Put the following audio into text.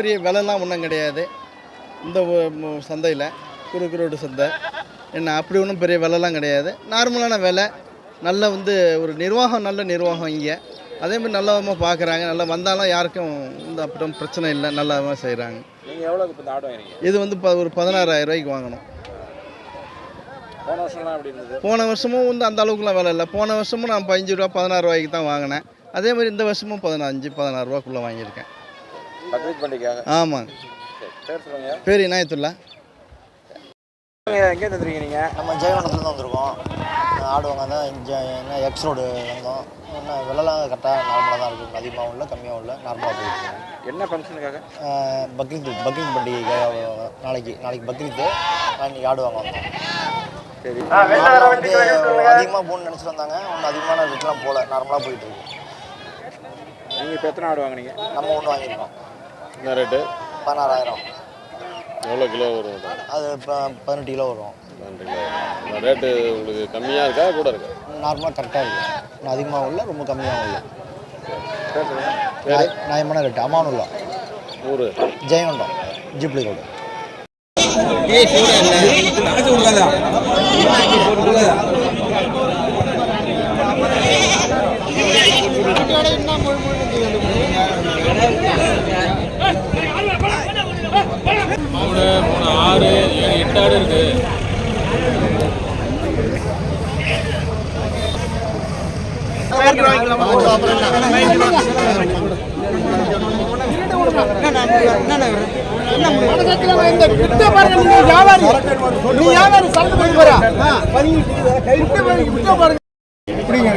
பெரிய விலைலாம் ஒன்றும் கிடையாது. இந்த சந்தையில் குறுக்கு ரோடு சந்தை. என்ன அப்படி ஒன்றும் பெரிய விலைலாம் கிடையாது. நார்மலான விலை நல்ல வந்து ஒரு நிர்வாகம் நல்ல நிர்வாகம் இங்கே. அதே மாதிரி நல்ல விதமாக பார்க்குறாங்க நல்லா வந்தாலும் யாருக்கும் இந்த அப்புறம் பிரச்சனை இல்லை. நல்ல விதமாக செய்கிறாங்க இது வந்து ப ஒரு பதினாறாயிரம் ரூபாய்க்கு வாங்கணும். போன வருஷம்லாம் எப்படி இருந்தது? போன வருஷமும் வந்து அந்த அளவுக்குலாம் விலை இல்லை. போன வருஷமும் நான் பதினஞ்சு ரூபா பதினாறு ரூபாய்க்கு தான் வாங்கினேன். அதே மாதிரி இந்த வருஷமும் பதினஞ்சு பதினாறு ரூபாக்குள்ளே வாங்கியிருக்கேன். பக்ரீத் பண்டிகைக்காக. ஆமாங்க. சரி பேர் சொல்லுங்க. பேர் இனாயத்துல்லா. எங்கே தந்துருக்கீங்க நீங்கள் நம்ம ஜெயவனத்துலேருந்து வந்திருக்கோம். ஆடு வாங்க தான் இங்கே என்ன எக்ஸ் ரோடு வந்தோம். என்ன விலைலாம் கரெக்டாக நார்மலாக தான் இருக்குது அதிகமாகவும் இல்லை கம்மியாகவும் இல்லை நார்மலாக போயிருக்கு என்ன ஃபங்க்ஷனுக்காக பக்ரீத் பக்ரீத் பண்டிகைக்காக நாளைக்கு நாளைக்கு பக்ரீத்து நான் இன்னைக்கு ஆடு வாங்க வந்தோம். சரி. வந்து அதிகமாக போகணும்னு நினச்சிட்டு வந்தாங்க. ஒன்றும் அதிகமான ரேட்லாம் போகல. நார்மலாக போயிட்டு இருக்கு. நீங்கள் இப்போ எத்தனை ஆடு வாங்குனீங்க? நம்ம ஒன்று வாங்கியிருக்கோம். என்ன ரேட்டு? பதினாறாயிரம். எவ்வளோ கிலோ வரும்? அது? இப்போ பதினெட்டு கிலோ வரும். ரெண்டு கிலோ இந்த ரேட்டு உங்களுக்கு கம்மியாக இருக்கா கூட இருக்கா? நார்மலாக கரெக்டாக ஒன்றும் அதிகமாகவும் இல்லை ரொம்ப கம்மியாகவும் இல்லை. நியாயமான ரேட்டு. அமானுல்லா. நூறு ஜெயங்கொண்டம். ஜிப்ளி ரோடு மூணு ஆறு எட்டு ஆடு இருக்குது எப்படிங்க